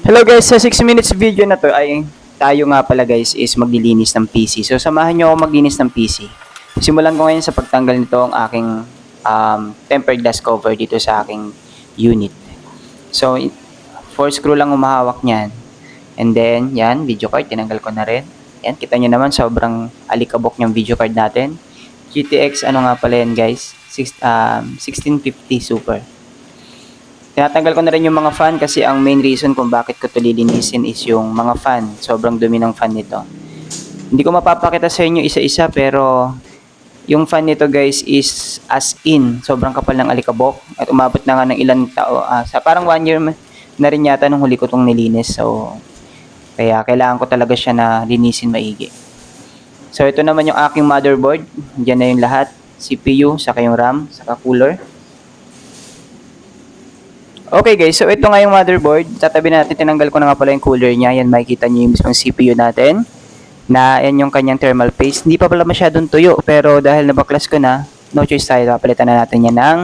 Hello guys, sa 6 minutes video na to ay tayo nga pala guys is maglilinis ng PC. So samahan nyo ako maglinis ng PC. Simulan ko ngayon sa pagtanggal nito ang aking um, tempered glass cover dito sa aking unit. So 4 screw lang umahawak niyan. And then yan, video card, tinanggal ko na rin. Yan, kita nyo naman sobrang alikabok yung video card natin. GTX, ano nga pala yan guys? Six, um, 1650 Super. Tinatanggal ko na rin yung mga fan kasi ang main reason kung bakit ko ito lilinisin is yung mga fan. Sobrang dumi ng fan nito. Hindi ko mapapakita sa inyo isa-isa pero yung fan nito guys is as in. Sobrang kapal ng alikabok at umabot na nga ng ilang tao. ah, sa parang one year na rin yata nung huli ko itong nilinis. So, kaya kailangan ko talaga siya na linisin maigi. So, ito naman yung aking motherboard. Diyan na yung lahat. CPU, saka yung RAM, saka cooler. Okay guys, so ito nga yung motherboard. Tatabi natin, tinanggal ko na nga pala yung cooler niya. Yan, makikita niyo yung mismong CPU natin. Na yan yung kanyang thermal paste. Hindi pa pala masyadong tuyo, pero dahil nabaklas ko na, no choice tayo. Papalitan na natin yan ng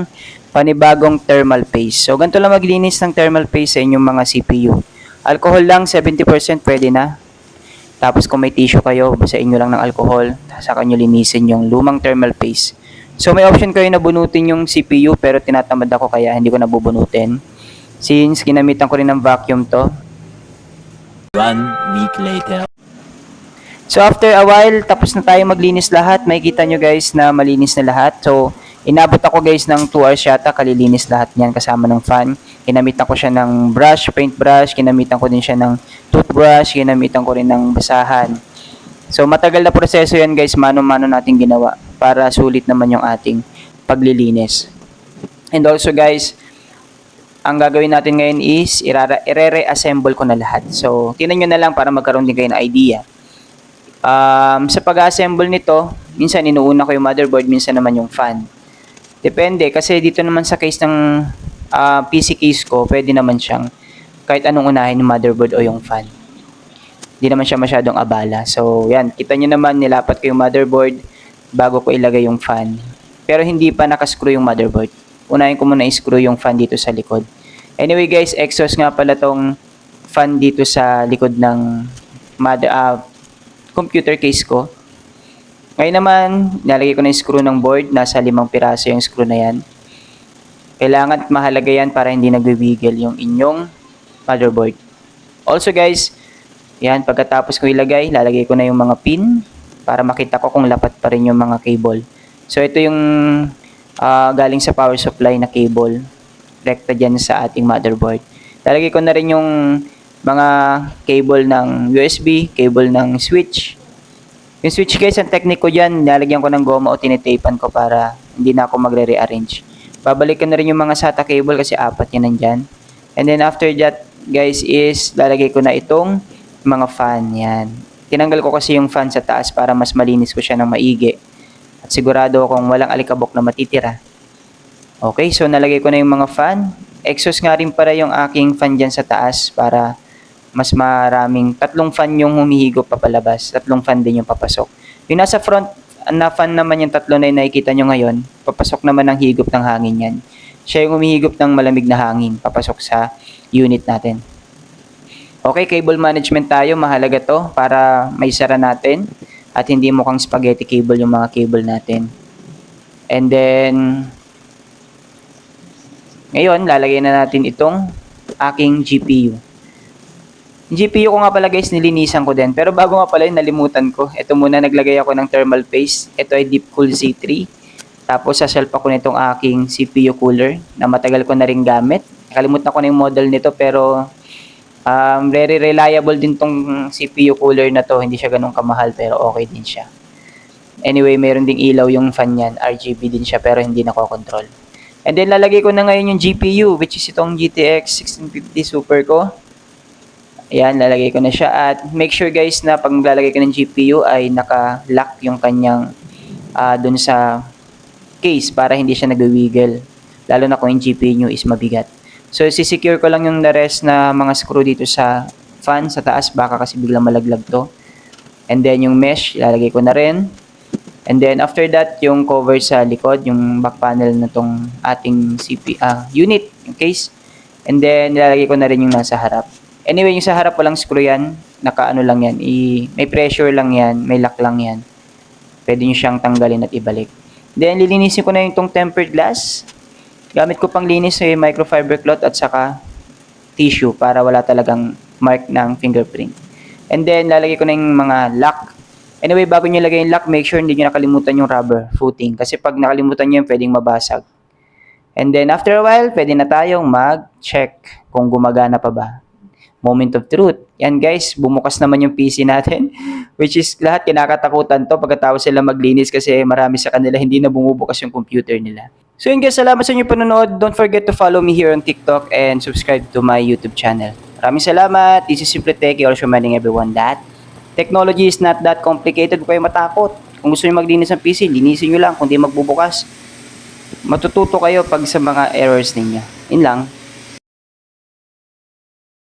panibagong thermal paste. So, ganito lang maglinis ng thermal paste sa inyong mga CPU. Alcohol lang, 70% pwede na. Tapos kung may tissue kayo, basa inyo lang ng alcohol. Saka nyo linisin yung lumang thermal paste. So, may option kayo na bunutin yung CPU, pero tinatamad ako kaya hindi ko nabubunutin. Since ginamitan ko rin ng vacuum to. One week later. So after a while, tapos na tayo maglinis lahat. Makikita nyo guys na malinis na lahat. So inabot ako guys ng 2 hours yata kalilinis lahat niyan kasama ng fan. Ginamitan ko siya ng brush, paint brush. Ginamitan ko din siya ng toothbrush. Ginamitan ko rin ng basahan. So matagal na proseso yan guys. Mano-mano natin ginawa para sulit naman yung ating paglilinis. And also guys, ang gagawin natin ngayon is ire-reassemble ko na lahat. So, tinan nyo na lang para magkaroon din kayo ng idea. Um, sa pag-assemble nito, minsan inuuna ko yung motherboard, minsan naman yung fan. Depende, kasi dito naman sa case ng ah, PC case ko, pwede naman siyang kahit anong unahin yung motherboard o yung fan. Hindi naman siya masyadong abala. So, yan, kita nyo naman, nilapat ko yung motherboard bago ko ilagay yung fan. Pero hindi pa nakascrew yung motherboard. Unahin ko muna i-screw yung fan dito sa likod. Anyway guys, exhaust nga pala tong fan dito sa likod ng mother, ah, computer case ko. Ngayon naman, nalagay ko na yung screw ng board. Nasa limang piraso yung screw na yan. Kailangan at mahalaga yan para hindi nagbiwiggle yung inyong motherboard. Also guys, yan, pagkatapos ko ilagay, lalagay ko na yung mga pin para makita ko kung lapat pa rin yung mga cable. So ito yung ah, galing sa power supply na cable. Rekta dyan sa ating motherboard. Lalagay ko na rin yung mga cable ng USB, cable ng switch. Yung switch guys, ang technique ko dyan, nilalagyan ko ng goma o tinitapan ko para hindi na ako magre-rearrange. Babalikan na rin yung mga SATA cable kasi apat yan nandyan. And then after that, guys, is lalagay ko na itong mga fan. Yan. Tinanggal ko kasi yung fan sa taas para mas malinis ko siya ng maigi. At sigurado akong walang alikabok na matitira. Okay, so nalagay ko na yung mga fan. Exhaust nga rin para yung aking fan dyan sa taas para mas maraming, tatlong fan yung humihigop papalabas, tatlong fan din yung papasok. Yung nasa front na fan naman yung tatlo na yung nakikita nyo ngayon, papasok naman ang higop ng hangin yan. Siya yung humihigop ng malamig na hangin, papasok sa unit natin. Okay, cable management tayo, mahalaga to para may sara natin at hindi mukhang spaghetti cable yung mga cable natin. And then, ngayon, lalagay na natin itong aking GPU. GPU ko nga pala guys, nilinisan ko din. Pero bago nga pala yun, nalimutan ko. Ito muna, naglagay ako ng thermal paste. Ito ay Deepcool Z3. Tapos, sa shelf ako nitong aking CPU cooler na matagal ko na rin gamit. Nakalimutan ko na yung model nito pero um, very reliable din tong CPU cooler na to. Hindi siya ganun kamahal pero okay din siya. Anyway, meron ding ilaw yung fan yan. RGB din siya pero hindi nako-control. And then lalagay ko na ngayon yung GPU which is itong GTX 1650 Super ko. Ayan, lalagay ko na siya at make sure guys na pag lalagay ka ng GPU ay naka-lock yung kanyang ah dun sa case para hindi siya nagwi-wiggle. Lalo na kung yung GPU nyo is mabigat. So, sisecure ko lang yung the rest na mga screw dito sa fan sa taas baka kasi biglang malaglag to. And then yung mesh, lalagay ko na rin. And then after that, yung cover sa likod, yung back panel na tong ating CP, ah, unit, yung case, And then, nilalagay ko na rin yung nasa harap. Anyway, yung sa harap walang screw yan. Naka ano lang yan. I, may pressure lang yan. May lock lang yan. Pwede nyo siyang tanggalin at ibalik. Then, lilinisin ko na yung tong tempered glass. Gamit ko pang linis yung microfiber cloth at saka tissue para wala talagang mark ng fingerprint. And then, lalagay ko na yung mga lock. Anyway, bago nyo ilagay yung lock, make sure hindi nyo nakalimutan yung rubber footing. Kasi pag nakalimutan nyo yun, pwedeng mabasag. And then, after a while, pwede na tayong mag-check kung gumagana pa ba. Moment of truth. Yan guys, bumukas naman yung PC natin. Which is lahat kinakatakutan to pagkatapos sila maglinis kasi marami sa kanila hindi na bumubukas yung computer nila. So yun guys, salamat sa inyo panonood. Don't forget to follow me here on TikTok and subscribe to my YouTube channel. Maraming salamat. This is Simple Tech. Also reminding everyone that technology is not that complicated. Huwag kayo matakot. Kung gusto nyo maglinis ng PC, linisin nyo lang. Kung di magbubukas, matututo kayo pag sa mga errors ninyo. Yun lang.